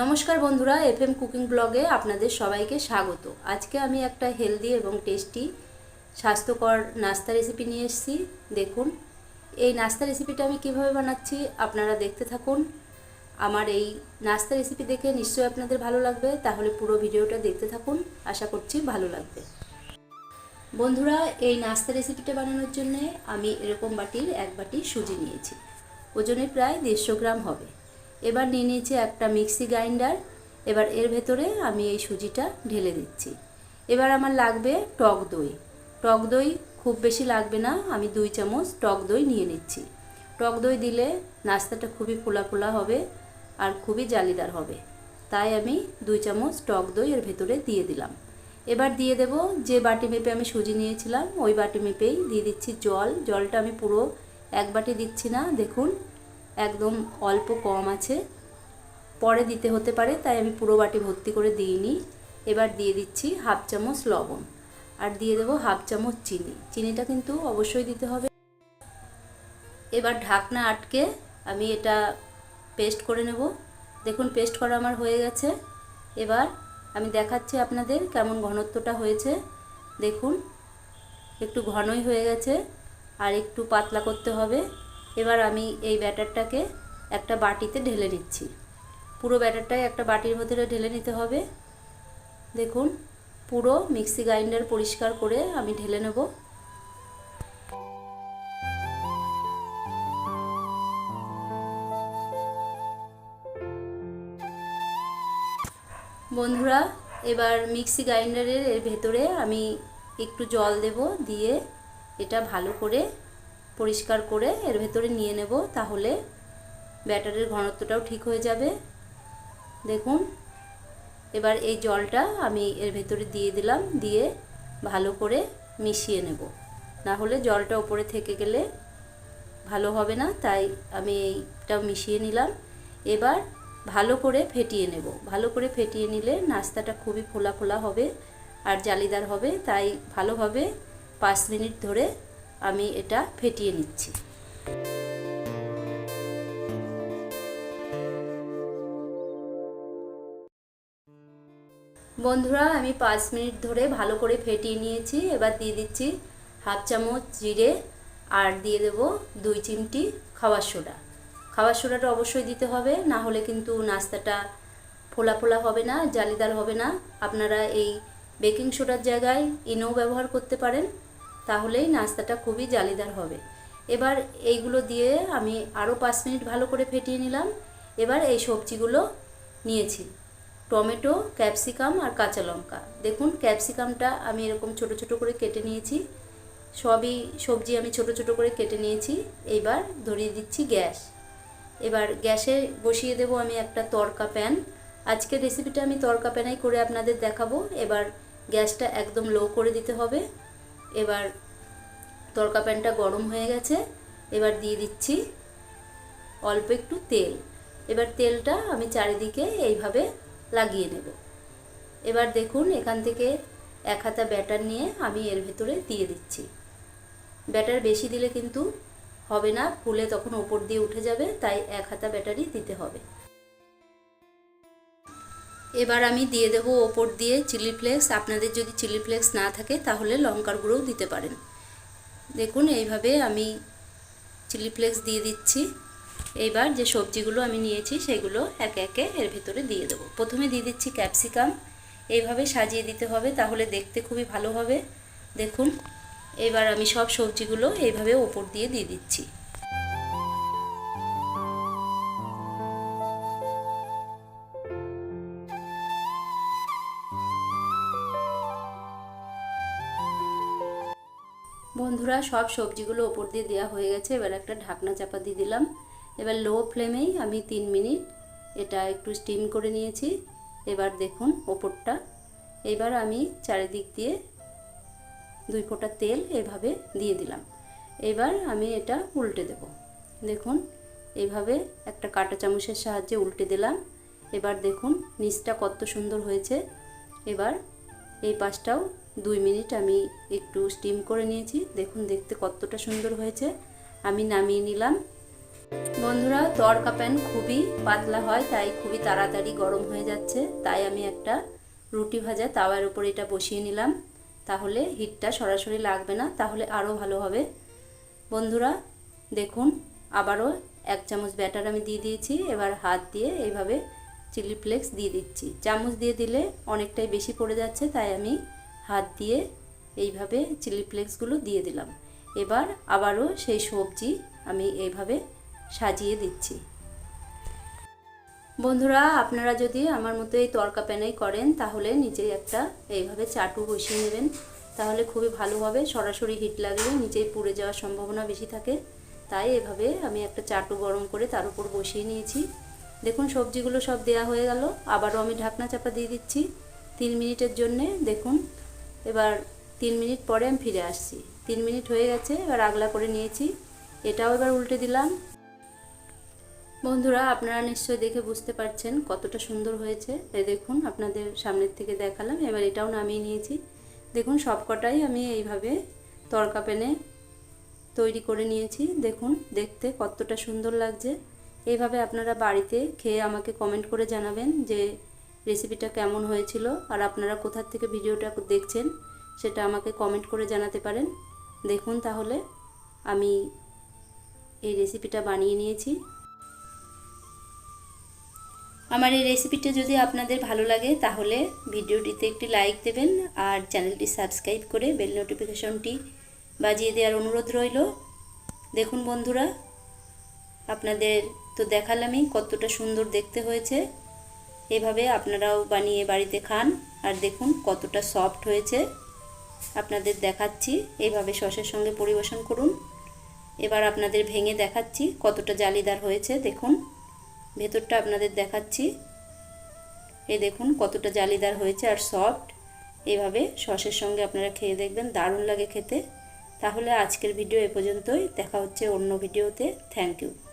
নমস্কার বন্ধুরা F M cooking ব্লগে আপনাদের সবাইকে স্বাগত। আজকে আমি একটা হেলদি এবং টেস্টি, স্বাস্থ্যকর নাস্তা রেসিপি নিয়ে এসেছি। দেখুন, এই নাস্তা রেসিপিটা আমি কীভাবে বানাচ্ছি আপনারা দেখতে থাকুন। আমার এই নাস্তা রেসিপি দেখে নিশ্চয়ই আপনাদের ভালো লাগবে, তাহলে পুরো ভিডিওটা দেখতে থাকুন। আশা করছি ভালো লাগবে। বন্ধুরা, এই নাস্তা রেসিপিটা বানানোর জন্য আমি এরকম বাটির এক বাটি সুজি নিয়েছি। ওজনে প্রায় দেড়শো গ্রাম হবে। এবার নিয়ে নিয়েছি একটা মিক্সি গ্রাইন্ডার। এবার এর ভেতরে আমি এই সুজিটা ঢেলে দিচ্ছি। এবার আমার লাগবে টক দই। টক দই খুব বেশি লাগবে না, আমি দুই চামচ টক দই নিয়ে নিচ্ছি। টক দই দিলে নাস্তাটা খুবই ফোলা ফোলা হবে আর খুবই জালিদার হবে। তাই আমি দুই চামচ টক দই এর ভেতরে দিয়ে দিলাম। এবার দিয়ে দেব যে বাটি মেপে আমি সুজি নিয়েছিলাম, ওই বাটি মেপেই দিয়ে দিচ্ছি জল। জলটা আমি পুরো এক বাটি দিচ্ছি না, দেখুন। একদম অল্প কম আছে। পরে দিতে হতে পারে, তাই আমি পুরো বাটি ভর্তি করে দিইনি। এবার দিয়ে দিচ্ছি হাফ চামচ লবণ। আর দিয়ে দেবো হাফ চামচ চিনি। চিনিটা কিন্তু অবশ্যই দিতে হবে। এবার ঢাকনা আটকে আমি এটা পেস্ট করে নেব। দেখুন, পেস্ট করা আমার হয়ে গেছে। এবার আমি দেখাচ্ছি আপনাদের কেমন ঘনত্বটা হয়েছে। দেখুন, একটু ঘনই হয়ে গেছে। আর একটু পাতলা করতে হবে। এবার আমি এই ব্যাটারটাকে একটা বাটিতে ঢেলে নিচ্ছি। পুরো ব্যাটারটাই একটা বাটির ভেতরে ঢেলে নিতে হবে। দেখুন, পুরো মিক্সি গ্রাইন্ডার পরিষ্কার করে আমি ঢেলে নেব। বন্ধুরা, এবার মিক্সি গ্রাইন্ডারের ভেতরে আমি একটু জল দেব দিয়ে এটা ভালো করে পরিষ্কার করে এর ভেতরে নিয়ে নেব তাহলে ব্যাটারের ঘনত্বটাও ঠিক হয়ে যাবে। দেখুন, এবার এই জলটা আমি এর ভেতরে দিয়ে দিলাম, দিয়ে ভালো করে মিশিয়ে নেব। না হলে জলটা উপরে থেকে গেলে ভালো হবে না, তাই আমি এইটা মিশিয়ে নিলাম। এবার ভালো করে ফেটিয়ে নেব। ভালো করে ফেটিয়ে নিলে নাস্তাটা খুবই ফোলা ফোলা হবে আর জালিদার হবে, তাই ভালোভাবে পাঁচ মিনিট ধরে আমি এটা ফেটিয়ে নিচ্ছি। বন্ধুরা, আমি পাঁচ মিনিট ধরে ভালো করে ফেটিয়ে নিয়েছি। এবার দিয়ে দিচ্ছি হাফ চামচ জিরে আর দিয়ে দেব দুই চিমটি খাওয়ার সোডা। খাওয়ার সোডাটা অবশ্যই দিতে হবে, না হলে কিন্তু নাস্তাটা ফোলা ফোলা হবে না, জালিদার হবে না। আপনারা এই বেকিং সোডার জায়গায় ইনো ব্যবহার করতে পারেন। তাহলেই নাস্তাটা খুবই জালিদার হবে। এবার এইগুলো দিয়ে আমি আরও পাঁচ মিনিট ভালো করে ফেটিয়ে নিলাম। এবার এই সবজিগুলো নিয়েছি। টমেটো, ক্যাপসিকাম আর কাঁচা লঙ্কা। দেখুন, ক্যাপসিকামটা আমি এরকম ছোট ছোট করে কেটে নিয়েছি। সবই সবজি আমি ছোট ছোট করে কেটে নিয়েছি। এইবার ধরিয়ে দিচ্ছি গ্যাস। এবার গ্যাসে বসিয়ে দেব আমি একটা তড়কা প্যান। আজকের রেসিপিটা আমি তড়কা প্যানেই করে আপনাদের দেখাবো। এবার গ্যাসটা একদম লো করে দিতে হবে। এবার তরকা প্যানটা গরম হয়ে গেছে, এবার দিয়ে দিচ্ছি অল্প একটু তেল। এবার তেলটা আমি চারিদিকে এইভাবে লাগিয়ে নেব। এবার দেখুন, এখান থেকে এক হাতা ব্যাটার নিয়ে আমি এর ভেতরে দিয়ে দিচ্ছি। ব্যাটার বেশি দিলে কিন্তু হবে না, ফুলে তখন ওপর দিয়ে উঠে যাবে, তাই এক হাতা ব্যাটারি দিতে হবে। এবার আমি দিয়ে দেবো ওপর দিয়ে চিলি ফ্লেক্স। আপনাদের যদি চিলি ফ্লেক্স না থাকে, তাহলে লঙ্কার গুঁড়োও দিতে পারেন। দেখুন, এইভাবে আমি চিলি ফ্লেক্স দিয়ে দিচ্ছি। এইবার যে সবজিগুলো আমি নিয়েছি, সেগুলো একে একে এর ভেতরে দিয়ে দেবো। প্রথমে দিয়ে দিচ্ছি ক্যাপসিকাম। এইভাবে সাজিয়ে দিতে হবে, তাহলে দেখতে খুবই ভালো হবে। দেখুন, এবার আমি সব সবজিগুলো এইভাবে ওপর দিয়ে দিয়ে দিচ্ছি। বন্ধুরা, সব সবজিগুলো ওপর দিয়ে দেওয়া হয়ে গেছে। এবার একটা ঢাকনা চাপা দিয়ে দিলাম। এবার লো ফ্লেমেই আমি তিন মিনিট এটা একটু স্টিম করে নিয়েছি। এবার দেখুন ওপরটা। এবার আমি চারিদিক দিয়ে দুই ফোঁটা তেল এভাবে দিয়ে দিলাম। এবার আমি এটা উল্টে দেব। দেখুন এইভাবে একটা কাঁটা চামচের সাহায্যে উল্টে দিলাম। এবার দেখুন, নিচটা কত সুন্দর হয়েছে। এবার এই পাশটাও দুই মিনিট আমি একটু স্টিম করে নিয়েছি। দেখুন, দেখতে কতটা সুন্দর হয়েছে। আমি নামিয়ে নিলাম। বন্ধুরা তড়কা প্যান খুবই পাতলা হয়, তাই খুবই তাড়াতাড়ি গরম হয়ে যাচ্ছে। তাই আমি একটা রুটি ভাজা তাওয়ার উপর এটা বসিয়ে নিলাম। তাহলে হিটটা সরাসরি লাগবে না, তাহলে আরও ভালো হবে। বন্ধুরা, দেখুন, আবারও এক চামচ ব্যাটার আমি দিয়ে দিয়েছি। এবার হাত দিয়ে এইভাবে চিলি ফ্লেক্স দিয়ে দিচ্ছি। চামচ দিয়ে দিলে অনেকটাই বেশি পড়ে যাচ্ছে, তাই আমি হাত দিয়ে এইভাবে চিলি ফ্লেক্সগুলো দিয়ে দিলাম। এবার আবারও সেই সবজি আমি এইভাবে সাজিয়ে দিচ্ছি। বন্ধুরা, আপনারা যদি আমার মতো এই তরকা প্যানেই করেন, তাহলে নিচেই একটা এইভাবে চাটু বসিয়ে নেবেন। তাহলে খুবই ভালো হবে, সরাসরি হিট লাগলে নিচেই পুড়ে যাওয়ার সম্ভাবনা বেশি থাকে। তাই এভাবে আমি একটা চাটু গরম করে তার উপর বসিয়ে নিয়েছি। দেখুন, সবজিগুলো সব দেয়া হয়ে গেল। আবারও আমি ঢাকনা চাপা দিয়ে দিচ্ছি। তিন মিনিটের জন্যে দেখুন এবার তিন মিনিট পরে আমি ফিরে আসছি। তিন মিনিট হয়ে গেছে, এবার আগলা করে নিয়েছি। এটাও এবার উল্টে দিলাম। বন্ধুরা, আপনারা নিশ্চয়ই দেখে বুঝতে পারছেন কতটা সুন্দর হয়েছে। এই দেখুন, আপনাদের সামনের থেকে দেখালাম, এবার এটাও নামিয়ে নিয়েছি। দেখুন, সবকটাই আমি এইভাবে তরকা পেনে তৈরি করে নিয়েছি। দেখুন, দেখতে কতটা সুন্দর লাগছে। এইভাবে আপনারা বাড়িতে খেয়ে আমাকে কমেন্ট করে জানাবেন যে রেসিপিটা কেমন হয়েছিল আর আপনারা কোথার থেকে ভিডিওটা দেখছেন সেটা আমাকে কমেন্ট করে জানাতে পারেন। দেখুন তাহলে আমি এই রেসিপিটা বানিয়ে নিয়েছি। আমার এই রেসিপিটা যদি আপনাদের ভালো লাগে তাহলে ভিডিওটিতে একটি লাইক দেবেন আর চ্যানেলটি সাবস্ক্রাইব করে বেল নোটিফিকেশনটি বাজিয়ে দেওয়ার অনুরোধ রইল। দেখুন বন্ধুরা, আপনাদের তো দেখালামই কতটা সুন্দর দেখতে হয়েছে। এভাবে আপনারাও বানিয়ে বাড়িতে খান। আর দেখুন কতটা সফট হয়েছে। আপনাদের দেখাচ্ছি। এইভাবে সসের সঙ্গে পরিবেশন করুন। এবার আপনাদের ভেঙে দেখাচ্ছি কতটা জালিদার হয়েছে। দেখুন, ভেতরটা আপনাদের দেখাচ্ছি। এ দেখুন কতটা জালিদার হয়েছে আর সফট। এভাবে সসের সঙ্গে আপনারা খেয়ে দেখবেন, দারুণ লাগে খেতে। তাহলে আজকের ভিডিও এ পর্যন্তই। দেখা হচ্ছে অন্য ভিডিওতে। Thank you.